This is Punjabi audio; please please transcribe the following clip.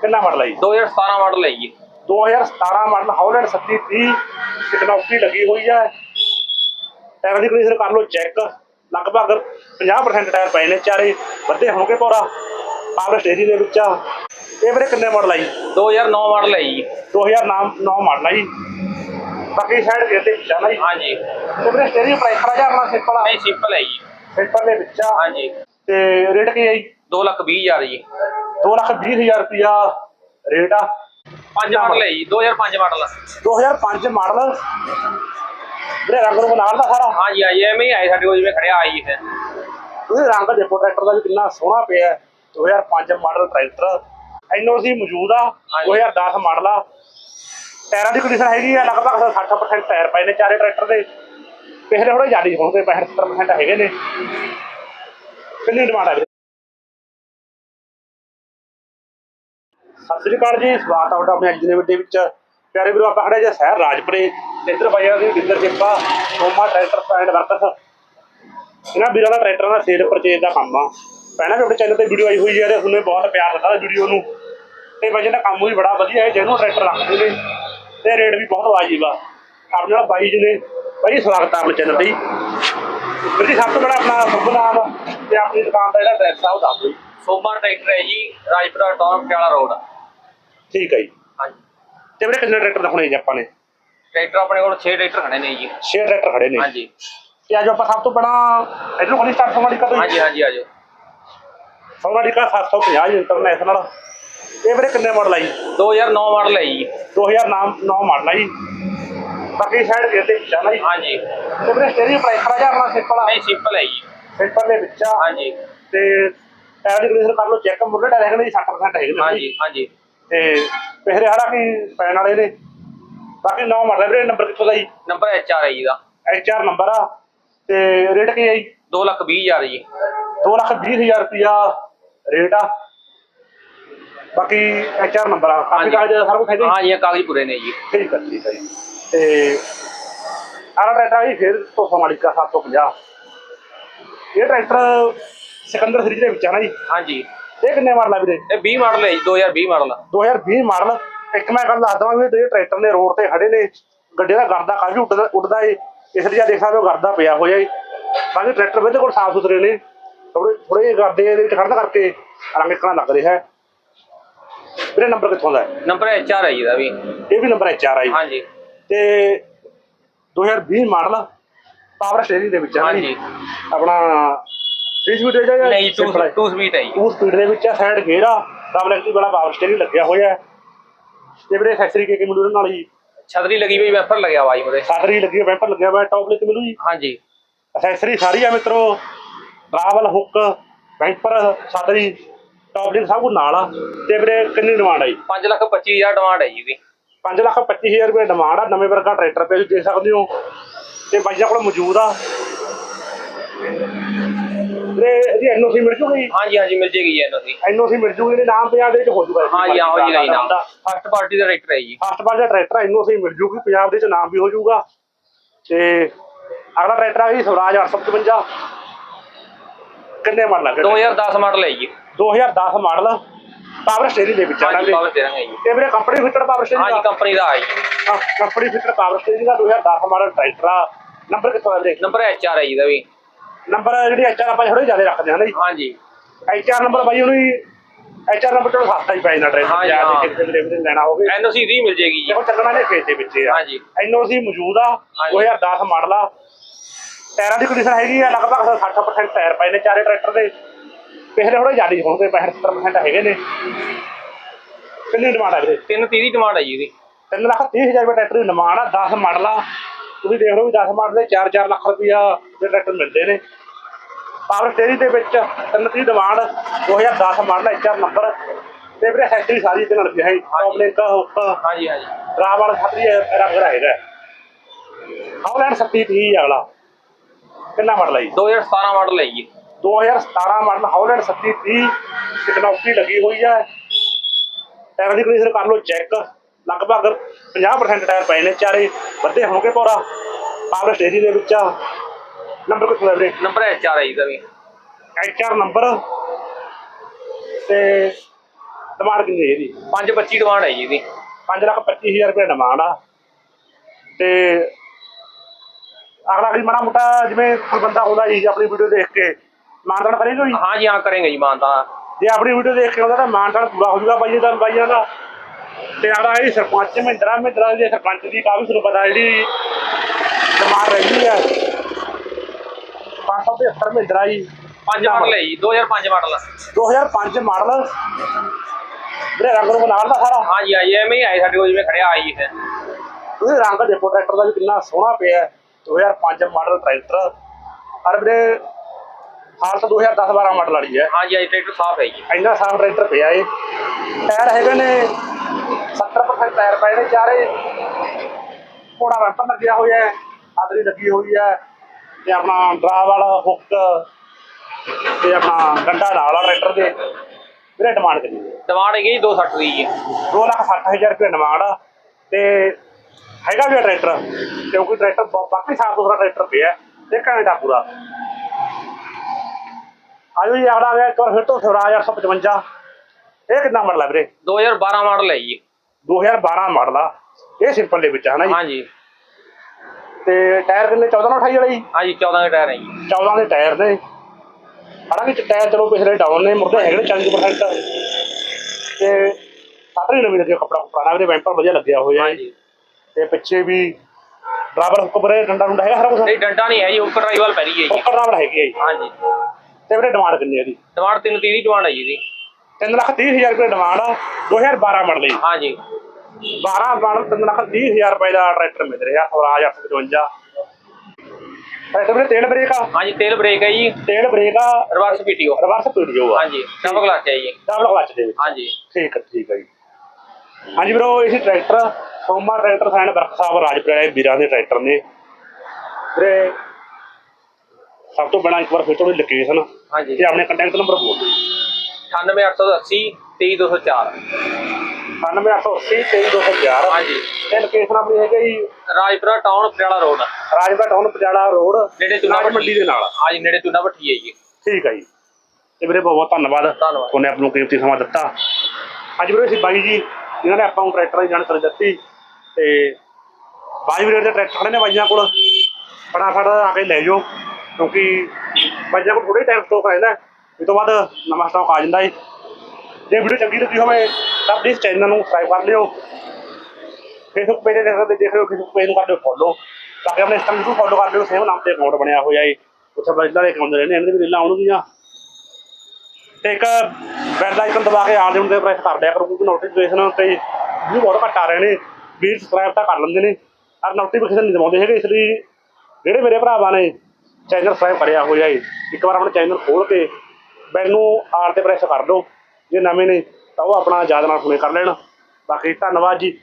ਕਿੰਨਾ ਮਾਡਲ ਹੈ ਜੀ? 2017 ਮਾਡਲ ਹੈ ਜੀ। 2017 ਮਾਡਲ ਹੌਲੈਂਡ 3730 ਟੈਕਨੋਲੋਜੀ ਲੱਗੀ ਹੋਈ ਹੈ ਟਾਇਰਾਂ ਦੀ ਕੰਡੀਸ਼ਨ ਕਰ ਲਓ ਚੈੱਕ ਲਗਭਗ 50% ਟਾਇਰ ਪਏ ਨੇ ਚਾਰੇ ਵੱਧੇ ਹੋਣਗੇ ਪੂਰਾ ਪਾਵਰ ਸਟੇਰੀ ਦੇ ਵਿੱਚ ਆ। ਇਹ ਵੀਰੇ ਕਿੰਨੇ ਮਾਡਲ ਆ ਜੀ? 2009 ਮਾਡਲ ਹੈ ਜੀ। 2009 ਮਾਡਲ ਆ ਜੀ। ਬਾਕੀ ਸਾਈਡ ਦੇ ਤੇ ਨਾ ਜੀ। ਹਾਂਜੀ ਤੇ ਵੀਰੇ ਸਟੇਰੀ ਪ੍ਰਾਈਸ ਖੜਾ ਜਾ ਆਪਣਾ ਸਿੰਪਲ ਆ। ਨਹੀਂ ਸਿੰਪਲ ਹੈ ਜੀ। ਸਿੰਪਲ ਦੇ ਵਿੱਚ ਆ। ਹਾਂਜੀ ਤੇ ਰੇਟ ਕੀ ਹੈ ਜੀ? 2 ਲੱਖ 20 ਹਜ਼ਾਰ ਜੀ। 2 ਲੱਖ 20 ਹਜ਼ਾਰ ਰੁਪਿਆ ਰੇਟ ਆ। ਪੰਜ ਮਾਡਲ ਹੈ ਜੀ 2005 ਮਾਡਲ 2005 ਮਾਡਲ। ਵੀਰੇ ਰੰਗ ਨੂੰ ਨਾਲ ਦਾ ਸਾਰਾ? ਹਾਂਜੀ ਹਾਂਜੀ ਐਵੇਂ ਹੀ ਆਏ ਸਾਡੇ ਕੋਲ ਜਿਵੇਂ ਖੜਿਆ ਆਈ ਹੈ। ਤੁਸੀਂ ਰੰਗ ਦੇਖੋ ਟਰੈਕਟਰ ਦਾ ਵੀ ਕਿੰਨਾ ਸੋਹਣਾ ਪਿਆ ਹੈ। 2005 ਮਾਡਲ ਟਰੈਕਟਰ। ਐਨਓਸੀ ਮੌਜੂਦ ਆ ਹਾਂਜੀ। 2010 ਮਾਡਲ ਆ। ਟਾਇਰਾਂ ਦੀ ਕੰਡੀਸ਼ਨ ਹੈਗੀ ਆ ਲਗਭਗ 60% ਟਾਇਰ ਪਏ ਨੇ ਚਾਰੇ ਟਰੈਕਟਰ ਦੇ। ਪਿਛਲੇ ਥੋੜੇ ਜ਼ਿਆਦਾ ਹੋਣਗੇ 65 70% ਹੈਗੇ ਨੇ। ਕਿੰਨੀ ਡਿਮਾਂਡ ਹੈ ਸਤਿ ਸ੍ਰੀ ਅਕਾਲ ਜੀ, ਸਵਾਗਤ ਹੈ ਤੁਹਾਡਾ ਆਪਣੇ ਅੱਜ ਦੇ ਵੀਡੀਓ ਵਿੱਚ। ਪਿਆਰੇ ਵੀਰੋ, ਆਪਾਂ ਖੜੇ ਜੇ ਸ਼ਹਿਰ ਰਾਜਪੁਰੇ। ਇੱਧਰ ਬਾਈਆਂ ਦੀ ਡੀਲਰਸ਼ਿਪ ਆ ਸੋਮਾ ਟਰੈਕਟਰ ਐਂਡ ਵਰਕਸ ਇਹਨਾਂ ਵੀਰਾਂ ਦਾ ਟਰੈਕਟਰਾਂ ਦਾ ਸੇਲ ਪਰਚੇਜ ਦਾ ਕੰਮ ਆ। ਪਹਿਲਾਂ ਵੀ ਆਪਣੇ ਚੈਨਲ ਤੇ ਵੀਡੀਓ ਆਈ ਹੋਈ ਹੈ ਤੇ ਉਹਨੇ ਬਹੁਤ ਪਿਆਰ ਦਿੱਤਾ ਵੀਡੀਓ ਨੂੰ। ਤੇ ਵਜੇ ਦਾ ਕੰਮ ਵੀ ਬੜਾ ਵਧੀਆ ਹੈ, ਜਿਹਨੂੰ ਟਰੈਕਟਰ ਰੱਖਦੇ ਨੇ। ਤੇ ਰੇਟ ਵੀ ਬਹੁਤ ਵਾਜਿਬ ਆ। ਆਪਣੇ ਨਾਲ ਬਾਈ ਜੀ ਨੇ ਬਾਈ ਸਵਾਗਤ ਆ ਆਪਣੇ ਚੈਨਲ ਤੇ ਜੀ ਵੀਰ ਜੀ, ਸਭ ਤੋਂ ਪਹਿਲਾਂ ਆਪਣਾ ਸ਼ੁਭ ਨਾਮ ਤੇ ਆਪਣੀ ਦੁਕਾਨ ਦਾ ਜਿਹੜਾ ਐਡਰੈਸ ਆ, ਉਹ ਦੱਸ ਦਿਓ ਜੀ। ਸੋਮਾ ਟਰੈਕਟਰ ਹੈ ਜੀ, ਰਾਜਪੁਰਾ ਟੌਰ ਪਟਿਆਲਾ ਰੋਡ। ਠੀਕ ਹੈ ਜੀ। ਹਾਂਜੀ। ਤੇ ਵੀਰੇ ਕਿੰਨੇ ਟਰੈਕਟਰ ਦਿਖਾਉਣੇ ਜੀ ਆਪਾਂ ਨੇ? ਟਰੈਕਟਰ ਆਪਣੇ ਕੋਲ 6 ਟਰੈਕਟਰ ਖੜੇ ਨੇ ਜੀ। 6 ਟਰੈਕਟਰ ਖੜੇ ਨੇ। ਹਾਂਜੀ। ਤੇ ਅੱਜ ਆਪਾਂ ਸਭ ਤੋਂ ਪਹਿਲਾਂ ਇਧਰੋਂ ਕੋਲੀ ਸਟਾਰਟ ਸੋਨਾਲੀਕਾ ਤੋਂ ਹਾਂਜੀ ਹਾਂਜੀ ਆਜੋ। ਸੋਨਾਲੀਕਾ 750 ਇੰਟਰਨੈਸ਼ਨਲ ਇਹ ਵੀਰੇ ਕਿੰਨੇ ਮਾਡਲ ਆ ਜੀ? 2009 ਮਾਡਲ ਹੈ ਜੀ। 2009 ਮਾਡਲ ਆ ਜੀ। ਬਾਕੀ ਸਾਈਡ ਦੇ ਤੇ ਆ ਨਾ ਜੀ। ਹਾਂਜੀ। ਤੇ ਵੀਰੇ ਸਟੇਰੀ ਪ੍ਰਾਈਸ ਖੜਾ ਜਾ ਆਪਣਾ ਸਿੰਪਲ ਆ? ਨਹੀਂ ਸਿੰਪਲ ਹੈ ਜੀ। ਸਿੰਪਲ ਦੇ ਵਿੱਚ ਆ। ਹਾਂਜੀ। ਤੇ ਟਾਇਰ ਦੀ ਕੰਡੀਸ਼ਨ ਕਰ ਲਓ ਚੈੱਕ ਮੁਰਲੇ ਟਾਇਰ ਹੈਗੇ ਨੇ ਜੀ 60% ਹੈਗੇ ਨੇ ਹਾਂਜੀ ਹਾਂਜੀ। ਤੇ ਪਿਛਲੇ ਹਾੜਾ ਕੀ ਪੈਣ ਵਾਲੇ ਨੇ। ਬਾਕੀ 9 ਮਾਡਲ ਵੀਰੇ ਨੰਬਰ ਕਿੱਥੋਂ ਦਾ ਜੀ? ਨੰਬਰ ਐਚ ਆਰ ਹੈ ਜੀ ਦਾ। ਐਚ ਆਰ ਨੰਬਰ ਆ। ਤੇ ਰੇਟ ਕੀ ਹੈ ਜੀ? 2 ਲੱਖ 20 ਹਜ਼ਾਰ ਜੀ। 2 ਲੱਖ 20 ਹਜ਼ਾਰ ਰੁਪਿਆ ਰੇਟ ਆ। ਬਾਕੀ ਐਚ ਆਰ ਨੰਬਰ ਆ। ਕਾਗਜ਼ ਸਾਰਾ ਕੁਝ ਹੈਗਾ ਜੀ? ਹਾਂਜੀ ਇਹ ਕਾਗਜ਼ ਪੂਰੇ ਨੇ ਜੀ। ਠੀਕ ਹੈ ਠੀਕ ਹੈ ਜੀ। ਤੇ ਆਹ ਟਰੈਕਟਰ ਵੀ ਫਿਰ ਤੋਂ ਸੋਨਾਲੀਕਾ 750 ਇਹ ਟਰੈਕਟਰ ਸਿਕੰਦਰ ਸੀਰੀਜ਼ ਦੇ ਵਿੱਚ ਆ ਨਾ ਜੀ? ਹਾਂਜੀ। ਇਹ ਕਿੰਨੇ ਮਾਡਲ ਆ ਵੀਰੇ? ਇਹ 20 ਮਾਡਲ ਹੈ ਜੀ 2020 ਮਾਡਲ 2020 ਮਾਡਲ। ਇੱਕ ਮੈਂ ਗੱਲ ਦੱਸ ਦਵਾਂ ਵੀ ਇਹ ਟਰੈਕਟਰ ਨੇ ਰੋਡ ਤੇ ਖੜੇ ਨੇ ਗੱਡੇ ਦਾ ਗਰਦਾ ਕਾਫੀ ਉੱਡਦਾ ਉੱਡਦਾ ਏ। ਇਸ ਲਈ ਦੇਖ ਸਕਦੇ ਹੋ ਗਰਦਾ ਪਿਆ ਹੋਇਆ ਏ। ਬਾਕੀ ਟਰੈਕਟਰ ਬਿਲਕੁਲ ਸਾਫ਼ ਸੁਥਰੇ ਨੇ। ਥੋੜੇ ਥੋੜੇ ਗਰਦੇ ਦੇ ਵਿੱਚ ਖੜਨ ਕਰਕੇ ਰੰਗ ਇਕਣਾ ਲੱਗ ਰਿਹਾ ਹੈ। ਵੀਰੇ ਨੰਬਰ ਕਿੱਥੋਂ ਦਾ ਹੈ? ਨੰਬਰ ਆਰ ਹੈ ਜੀ ਦਾ ਵੀ। ਇਹ ਵੀ ਨੰਬਰ ਹੈ 4 ਆਈ ਹਾਂਜੀ। ਤੇ 2020 ਮਾਡਲ ਪਾਵਰ ਸਟੇਰਿੰਗ ਦੇ ਵਿੱਚ ਹਾਂਜੀ। ਆਪਣਾ 3 ਸਪੀਡ ਦੇ ਜਾਂ ਨਹੀਂ 2 simple ਹੈ? 2 ਸਪੀਡ ਹੈ ਜੀ। ਉਹ ਸਪੀਡ ਦੇ ਵਿੱਚ ਆ ਸਾਈਡ ਗੇਅਰ ਆ। ਡਬਲ ਐਕਟਿਵ ਵਾਲਾ ਪਾਵਰ ਸਟੇਰਿੰਗ ਲੱਗਿਆ ਹੋਇਆ ਹੈ। ਤੇ ਵੀਰੇ ਐਕਸੈਸਰੀ ਕੇ ਕੇ ਮਿਲੂ ਇਹਦੇ ਨਾਲ ਜੀ? ਛਤਰੀ ਲੱਗੀ ਹੋਈ ਵੈਫਰ ਲੱਗਿਆ ਵਾ ਜੀ ਉਹਦੇ। ਸਾਦਰੀ ਲੱਗੀ ਵੈਂਪਰ ਲੱਗਿਆ ਹੋਇਆ ਟੌਪ ਲਿਕ ਮਿਲੂ ਜੀ? ਹਾਂਜੀ। ਐਕਸੈਸਰੀ ਸਾਰੀ ਆ ਮਿੱਤਰੋ। ਟਰਾਵਲ ਹੁੱਕ ਵੈਂਪਰ ਸਾਦਰੀ ਟੌਪ ਲਿਕ ਸਭ ਕੁਝ ਨਾਲ ਆ। ਤੇ ਵੀਰੇ ਕਿੰਨੀ ਡਿਮਾਂਡ ਆਈ 5 ਲੱਖ 25 ਹਜ਼ਾਰ ਡਿਮਾਂਡ ਹੈ ਜੀ ਇਹਦੀ। 5 ਲੱਖ 25000 ਰੁਪਏ ਡਿਮਾਂਡ ਆ ਨਵੇਂ ਵਰਗਾ ਟਰੈਕਟਰ ਤੇ ਤੁਸੀਂ ਦੇਖ ਸਕਦੇ ਹੋ। ਤੇ ਬਾਈਆਂ ਕੋਲ ਮੌਜੂਦ ਆ। ਵੀਰੇ ਇਹਦੀ ਐਨਓਸੀ ਮਿਲ ਜੂਗੀ? ਹਾਂਜੀ ਹਾਂਜੀ ਮਿਲ ਜੇਗੀ ਜੀ ਦੀ ਐਨਓਸੀ ਮਿਲ ਜੂਗੀ ਇਹਦੇ ਨਾਮ ਪੰਜਾਬ ਦੇ ਵਿੱਚ ਹੋ ਜੂਗਾ ਹਾਂਜੀ ਆਹੋ ਜੀ ਨਾਮ। ਫਸਟ ਪਾਰਟੀ ਦਾ ਟਰੈਕਟਰ ਹੈ ਜੀ। ਫਸਟ ਵਾਰ ਦਾ ਟਰੈਕਟਰ ਐਨਓਸੀ ਮਿਲ ਜੂਗੀ ਪੰਜਾਬ ਦੇ ਵਿੱਚ ਨਾਮ ਵੀ ਹੋ ਜੂਗਾ। ਤੇ ਅਗਲਾ ਟਰੈਕਟਰ ਆ ਜੀ ਸਵਰਾਜ 855 ਕਿੰਨੇ ਮਾਡਲ ਲੱਗੇ 2010 ਮਾਡਲ ਹੈ ਜੀ। 2010 ਮਾਡਲ ਪਾਵਰ ਸਟੇਰਿੰਗ ਦੇ ਵਿੱਚ ਆਣਾ ਹਾਂਜੀ ਪਾਵਰ ਸਟੀਅਰਿੰਗ ਹੈ ਜੀ। ਤੇ ਵੀਰੇ ਕੰਪਨੀ ਫਿੱਟਡ ਪਾਵਰ ਹਾਂਜੀ ਸਟੇਰਿੰਗ ਕੰਪਨੀ ਦਾ ਹੈ ਜੀ ਕੰਪਨੀ ਫਿੱਟਡ ਪਾਵਰ ਸਟੇਰਿੰਗ ਦਾ 2010 ਮਾਡਲ ਟਰੈਕਟਰ ਆ। ਨੰਬਰ ਕਿੱਥੋਂ ਆ ਵੀਰੇ? ਨੰਬਰ ਐਚ ਆਰ ਹੈ ਜੀ ਦਾ ਵੀ। ਨੰਬਰ ਜਿਹੜੀ ਐਚਆਰ ਆਪਾਂ ਥੋੜੇ ਜ਼ਿਆਦਾ ਰੱਖਦੇ ਹਾਂ ਨਾ ਜੀ। ਹਾਂਜੀ। ਐਚਆਰ ਨੰਬਰ ਬਾਈ ਉਹਨੂੰ ਐਚਆਰ ਨੰਬਰ ਚਲੋ ਸਸਤਾ ਹੀ ਪੈ ਜਾਂਦਾ ਟਰੈਕਟਰ ਹਾਂਜੀ, ਜਾਂ ਹਾਂ। ਕਿਸੇ ਡਿਲੀਵਰੀ ਲੈਣਾ ਹੋਵੇ। ਐਨਓਸੀ ਦੀ ਮਿਲ ਜੇਗੀ ਜੀ। ਦੇਖੋ ਚੱਲਣਾ ਨੇ ਖੇਤ ਦੇ ਵਿੱਚ ਆ। ਹਾਂਜੀ। ਐਨਓਸੀ ਮੌਜੂਦ ਆ ਹਾਂਜੀ। 2010 ਮਾਡਲ ਆ। ਟਾਇਰਾਂ ਦੀ ਕੰਡੀਸ਼ਨ ਹੈਗੀ ਆ ਲਗਭਗ 60% ਟਾਇਰ ਪਏ ਨੇ ਚਾਰੇ ਟਰੈਕਟਰ ਦੇ। ਪਿਛਲੇ ਥੋੜੇ ਜ਼ਿਆਦਾ ਹੋਣਗੇ 65 70% ਹੈਗੇ ਨੇ। ਕਿੰਨੀ ਡਿਮਾਂਡ ਆ ਵੀਰੇ? 330 ਦੀ ਡਿਮਾਂਡ ਹੈ ਜੀ ਇਹਦੀ। 3 ਲੱਖ 30 ਹਜ਼ਾਰ ਰੁਪਏ ਟਰੈਕਟਰ ਦੀ ਡਿਮਾਂਡ ਆ 10 ਮਾਡਲ ਆ। ਤੁਸੀਂ ਦੇਖ ਲਓ ਵੀ 10 ਮਾਡਲ ਦੇ 4-4 ਲੱਖ ਰੁਪਇਆ ਦੇ ਟਰੈਕਟਰ ਮਿਲਦੇ ਨੇ। ਪਾਵਰ ਸਟੇਰੀ ਦੇ ਵਿੱਚ 330 ਡਿਮਾਂਡ 2010 ਮਾਡਲ ਐਚਆਰ ਨੰਬਰ ਤੇ ਵੀਰੇ ਫੈਕਟਰੀ ਸਾਰੀ ਇਹਦੇ ਨਾਲ ਵੀ ਹੈ ਟੌਪ ਲਿੰਕ ਹੁੱਕ ਹਾਂਜੀ ਹਾਂਜੀ। ਰਾਹ ਵਾਲਾ ਛਤਰੀ ਰੰਗ ਰਹੇਗਾ ਹਾਲੈਂਡ 3730 ਅਗਲਾ। ਕਿੰਨਾ ਮਾਡਲ ਹੈ ਜੀ? 2017 ਮਾਡਲ ਹੈ ਜੀ। 2017 ਮਾਡਲ ਹਾਲੈਂਡ 3730 ਟੈਕਨੋਲੋਜੀ ਲੱਗੀ ਹੋਈ ਹੈ ਟਾਇਰਾਂ ਦੀ ਕੰਡੀਸ਼ਨ ਕਰ ਲਓ ਚੈੱਕ ਲਗਭਗ 50% ਟਾਇਰ ਪਏ ਨੇ ਚਾਰੇ। ਵੱਧੇ ਹੋਣਗੇ ਪੂਰਾ ਪਾਵਰ ਸਟੇਰੀ ਦੇ ਵਿੱਚ ਨੰਬਰ ਕਿੱਥੋਂ ਹੈ ਵੀਰੇ? ਨੰਬਰ ਐਚ ਆਰ ਹੈ ਜੀ ਦਾ ਵੀ। HR number. ਤੇ ਡਿਮਾਂਡ ਕਿੰਨੀ ਹੈ ਇਹਦੀ? 525 ਡਿਮਾਂਡ ਹੈ ਜੀ ਇਹਦੀ। 5 ਲੱਖ 25000 ਰੁਪਏ ਡਿਮਾਂਡ ਆ। ਤੇ ਅਗਲਾ ਵੀ ਮਾੜਾ ਮੋਟਾ ਜਿਵੇਂ ਕੋਈ ਬੰਦਾ ਆਉਂਦਾ ਜੀ ਆਪਣੀ ਵੀਡੀਓ ਦੇਖ ਕੇ ਮਾਨਦਾਨ ਕਰੇਗਾ ਜੀ? ਹਾਂ ਜੀ ਹਾਂ ਕਰਾਂਗੇ ਜੀ ਮਾਨਤਾ ਜੇ ਆਪਣੀ ਵੀਡੀਓ ਦੇਖ ਕੇ ਆਉਂਦਾ ਤਾਂ ਮਾਨਦਾਨ ਪੂਰਾ ਹੋ ਜਾਊਗਾ ਬਾਈ ਦਾ ਬਾਈਆਂ ਦਾ ਤੇ ਅਗਲਾ ਇਹ ਸਰਪੰਚ ਮਹਿੰਦਰਾ ਮਹਿੰਦਰਾ ਦੇ ਸਰਪੰਚ ਦੀ ਕਾਫੀ ਤੁਹਾਨੂੰ ਪਤਾ ਜਿਹੜੀ ਡਿਮਾਂਡ ਰਹਿੰਦੀ ਹੈ। 575 ਮਹਿੰਦਰਾ ਜੀ। 5 ਮਾਡਲ ਹੈ ਜੀ 2005 ਮਾਡਲ। 2005 ਮਾਡਲ। ਵੀਰੇ ਰੰਗ ਨੂੰ ਨਾਲ ਦਾ ਸਾਰਾ? ਹਾਂ ਜੀ ਜੀ ਐਵੇਂ ਹੀ ਆਏ ਸਾਡੇ ਕੋਲ ਜਿਵੇਂ ਖੜਿਆ ਆਈ ਹੈ। ਤੁਸੀਂ ਰੰਗ ਦੇਖੋ ਟਰੈਕਟਰ ਦਾ ਵੀ ਕਿੰਨਾ ਸੋਹਣਾ ਪਿਆ ਹੈ। 2005 ਮਾਡਲ ਟਰੈਕਟਰ। ਪਰ ਵੀਰੇ ਹਾਲਤ 2010 12 ਮਾਡਲ ਵਾਲੀ ਹੈ। ਹਾਂ ਜੀ ਜੀ ਟਰੈਕਟਰ ਸਾਫ਼ ਹੈ ਜੀ। ਇੰਨਾ ਸਾਫ਼ ਟਰੈਕਟਰ ਪਿਆ ਏ ਟਾਇਰ ਹੈਗੇ ਨੇ 70% ਟਾਇਰ ਪਏ ਨੇ ਚਾਰੇ। ਕੋੜਾ ਵੰਪਰ ਲੱਗਿਆ ਹੋਇਆ ਹੈ ਆਦਰੀ ਲੱਗੀ ਹੋਈ ਹੈ। ਤੇ ਆਪਣਾ ਡਰਾ ਵਾਲਾ ਹੁੱਕ ਤੇ ਆਪਣਾ ਡੰਡਾ ਨਾਲ ਆ ਟਰੈਕਟਰ ਦੇ ਵੀਰੇ ਡਿਮਾਂਡ ਹੈ? ਡਿਮਾਂਡ ਹੈਗੀ ਜੀ 260 ਦੀ ਜੀ। 2 ਲੱਖ ਸੱਠ ਹਜ਼ਾਰ ਰੁਪਏ ਡਿਮਾਂਡ ਆ ਤੇ ਹੈਗਾ ਵੀ ਟਰੈਕਟਰ ਕਿਉਂਕਿ ਟਰੈਕਟਰ ਬਾਕੀ ਸਾਫ਼ ਸੁਥਰਾ ਟਰੈਕਟਰ ਪਿਆ ਦੇਖਣਾ ਦਾ ਪੂਰਾ। ਆਜੋ ਜੀ ਅਗਲਾ ਆ ਗਿਆ ਇੱਕ ਵਾਰ ਫਿਰ ਤੋਂ ਸਵਰਾਜ 855 ਇਹ ਕਿੰਨਾ ਮਾਡਲ ਹੈ ਵੀਰੇ? 2012 ਮਾਡਲ ਹੈ ਜੀ। 2012 ਮਾਡਲ ਆ। ਇਹ ਸਿੰਪਲ ਦੇ ਵਿੱਚ ਹੈ ਨਾ ਜੀ? ਹਾਂ ਜੀ ਤੇ ਟਾਇਰ ਕਿੰਨੇ? 14 ਨਾਲ 28 ਵਾਲੇ ਜੀ? ਹਾਂ ਜੀ 14 ਦੇ ਟਾਇਰ ਹੈ ਜੀ। 14 ਦੇ ਟਾਇਰ ਨੇ। ਹਾਲਾਂਕਿ ਟਾਇਰ ਚਲੋ ਪਿਛਲੇ ਡਾਊਨ ਨੇ ਮੁਰਦੇ ਹੈਗੇ ਨੇ 40% ਤੇ ਸਾਤਰੀ ਨਵੀਂ ਲੱਗਿਆ ਕੱਪੜਾ ਪੁਰਾਣਾ ਵੀਰੇ ਵੈਂਪਰ ਵਧੀਆ ਲੱਗਿਆ ਹੋਇਆ ਹਾਂ ਤੇ ਪਿੱਛੇ ਵੀ ਡਰਾਈਵਰ ਹੁੱਕ ਬਰੇ ਡੰਡਾ ਡੁੰਡਾ ਹੈਗਾ ਸਾਰਾ ਕੁਝ ਨਹੀਂ ਡੰਡਾ ਨਹੀਂ ਹੈ ਜੀ ਉੱਪਰ ਡਰਾਈਵਲ ਪੈ ਰਹੀ ਹੈ ਜੀ। ਹੁੱਕ ਡਰਾਈਵਰ ਹੈਗੀ ਹੈ ਜੀ। ਹਾਂ ਜੀ ਤੇ ਵੀਰੇ ਡਿਮਾਂਡ ਕਿੰਨੀ ਹੈ ਇਹਦੀ ਡਿਮਾਂਡ 330 ਦੀ ਡਿਮਾਂਡ ਹੈ ਜੀ ਇਹਦੀ। 3 ਲੱਖ 30 ਹਜ਼ਾਰ ਰੁਪਏ ਡਿਮਾਂਡ ਆ 2012 ਮਾਡਲ ਜੀ ਹਾਂ ਜੀ। 12 ਮਾਡਲ 3 ਲੱਖ 30 ਹਜ਼ਾਰ ਰੁਪਏ ਦਾ ਟਰੈਕਟਰ ਮਿਲ ਰਿਹਾ ਸਵਰਾਜ 855 ਟਰੈਕਟਰ ਵੀਰੇ ਤੇਲ ਬ੍ਰੇਕ ਆ? ਹਾਂ ਜੀ ਤੇਲ ਬ੍ਰੇਕ ਹੈ ਜੀ। ਤੇਲ ਬ੍ਰੇਕ ਆ? Reverse PTO. ਰਿਵਰਸ ਪੀਡੀਓ ਆ। ਹਾਂ ਜੀ ਡਬਲ ਕਲਚ ਹੈ ਜੀ। ਡਬਲ ਕਲਚ ਦੇ ਵਿੱਚ। ਹਾਂ ਜੀ ਠੀਕ ਹੈ ਠੀਕ ਹੈ ਜੀ। ਹਾਂਜੀ ਵੀਰੋ ਇਹ ਟਰੈਕਟਰ। ਸੋਮਾ ਟਰੈਕਟਰ ਸਾਈਨ ਵਰਕ ਸਾਹਿਬ ਰਾਜਪੁਰ ਵਾਲੇ ਵੀਰਾਂ ਦੇ ਟਰੈਕਟਰ ਨੇ। ਵੀਰੇ ਸਭ ਤੋਂ ਪਹਿਲਾਂ ਇੱਕ ਵਾਰ ਫਿਰ ਤੋਂ ਲੋਕੇਸ਼ਨ ਹਾਂ ਜੀ ਤੇ ਆਪਣੇ ਕੰਟੈਕਟ ਨੰਬਰ ਬੋਲ ਦਿਓ। 98880 23204 9880 23204 ਹਾਂ ਜੀ ਤੇ ਲੋਕੇਸ਼ਨ ਆਪਣੀ ਹੈਗਾ ਜੀ Rajpura town Patiala road Rajpura town Patiala road ਨੇੜੇ ਚੁਨਾ ਮੰਡੀ ਦੇ ਨਾਲ। ਹਾਂ ਜੀ ਨੇੜੇ ਚੁਨਾ ਭੱਠੀ ਹੈ ਜੀ। ਠੀਕ ਹੈ ਜੀ। ਤੇ ਵੀਰੇ ਬਹੁਤ ਬਹੁਤ ਧੰਨਵਾਦ। ਉਹਨੇ ਆਪ ਨੂੰ ਕੀਮਤੀ ਸਮਾਂ ਦਿੱਤਾ। ਅੱਜ ਵੀਰੇ ਅਸੀਂ ਬਾਈ ਜੀ ਜਿਨ੍ਹਾਂ ਨੇ ਆਪਾਂ ਨੂੰ ਟਰੈਕਟਰ ਦੀ ਜਾਣਕਾਰੀ ਦਿੱਤੀ ਤੇ ਬਾਈ ਵੀਰੇ ਦੇ ਟਰੈਕਟਰ ਖੜੇ ਨੇ ਬਾਈਆਂ ਕੋਲ। ਫਟਾਫਟ ਆ ਕੇ ਲੈ ਜਾਓ ਕਿਉਂਕਿ ਬਾਈਆਂ ਕੋਲ ਥੋੜੇ ਟਾਈਮ ਸਟਾਕ ਰਹਿੰਦਾ ਇਸ ਤੋਂ ਬਾਅਦ ਨਵਾਂ ਸਟਾਕ ਆ ਜਾਂਦਾ ਹੈ। ਜੇ ਵੀਡੀਓ ਚੰਗੀ ਲੱਗੀ ਹੋਵੇ, ਤਾਂ ਪਲੀਜ਼ ਚੈਨਲ ਨੂੰ ਸਬਸਕ੍ਰਾਈਬ ਕਰ ਲਿਓ। ਫੇਸਬੁੱਕ ਪੇਜ ਦੇਖ ਸਕਦੇ ਦੇਖ ਲਿਓ ਫੇਸਬੁੱਕ ਪੇਜ ਨੂੰ ਕਰ ਲਿਓ ਫੋਲੋ ਤਾਂ ਕਿ ਆਪਣੇ ਇੰਸਟਾਗ੍ਰਾਮ ਨੂੰ ਫੋਲੋ ਕਰ ਲਿਓ, ਸੇਮ ਨਾਮ ਤੇ ਅਕਾਊਂਟ ਬਣਿਆ ਹੋਇਆ ਏ। ਉੱਥੇ ਬੈਠਦਾ ਦੇ ਅਕਾਊਂਟ ਰਹਿੰਦੇ ਇਹਨਾਂ ਦੇ ਵੀ ਰੀਲਾਂ ਆਉਣਗੀਆਂ। ਤੇ ਇੱਕ ਬੈਲ ਦਾ ਆਈਕਨ ਦਬਾ ਕੇ ਆਲ ਦੇ ਹੁੰਦੇ ਪ੍ਰੈਸ ਕਰ ਦਿਆ ਕਰੋ, ਕਿਉਂਕਿ ਨੋਟੀਫਿਕੇਸ਼ਨ ਤੇ ਵੀ ਬਹੁਤ ਘੱਟ ਆ ਰਹੇ ਨੇ। ਵੀ ਸਬਸਕ੍ਰਾਈਬ ਤਾਂ ਕਰ ਲੈਂਦੇ ਨੇ। ਪਰ ਨੋਟੀਫਿਕੇਸ਼ਨ ਨਹੀਂ ਦਬਾਉਂਦੇ ਹੈਗੇ, ਇਸ ਲਈ ਜਿਹੜੇ ਮੇਰੇ ਭਰਾਵਾਂ ਨੇ ਚੈਨਲ ਸਬਸਕ੍ਰਾਈਬ ਕਰਿਆ ਹੋਇਆ ਏ, ਇੱਕ ਵਾਰ ਆਪਣੇ ਚੈਨਲ ਖੋਲ ਕੇ ਬੈਲ ਨੂੰ ਆਲ ਤੇ ਪ੍ਰੈਸ ਕਰ ਦਿਓ। ਜੇ ਨਵੇਂ ਨੇ ਤਾਂ ਉਹ ਆਪਣਾ ਯਾਦ ਨਾਲ ਹੁਣੇ ਕਰ ਲੈਣ। ਬਾਕੀ ਧੰਨਵਾਦ ਜੀ।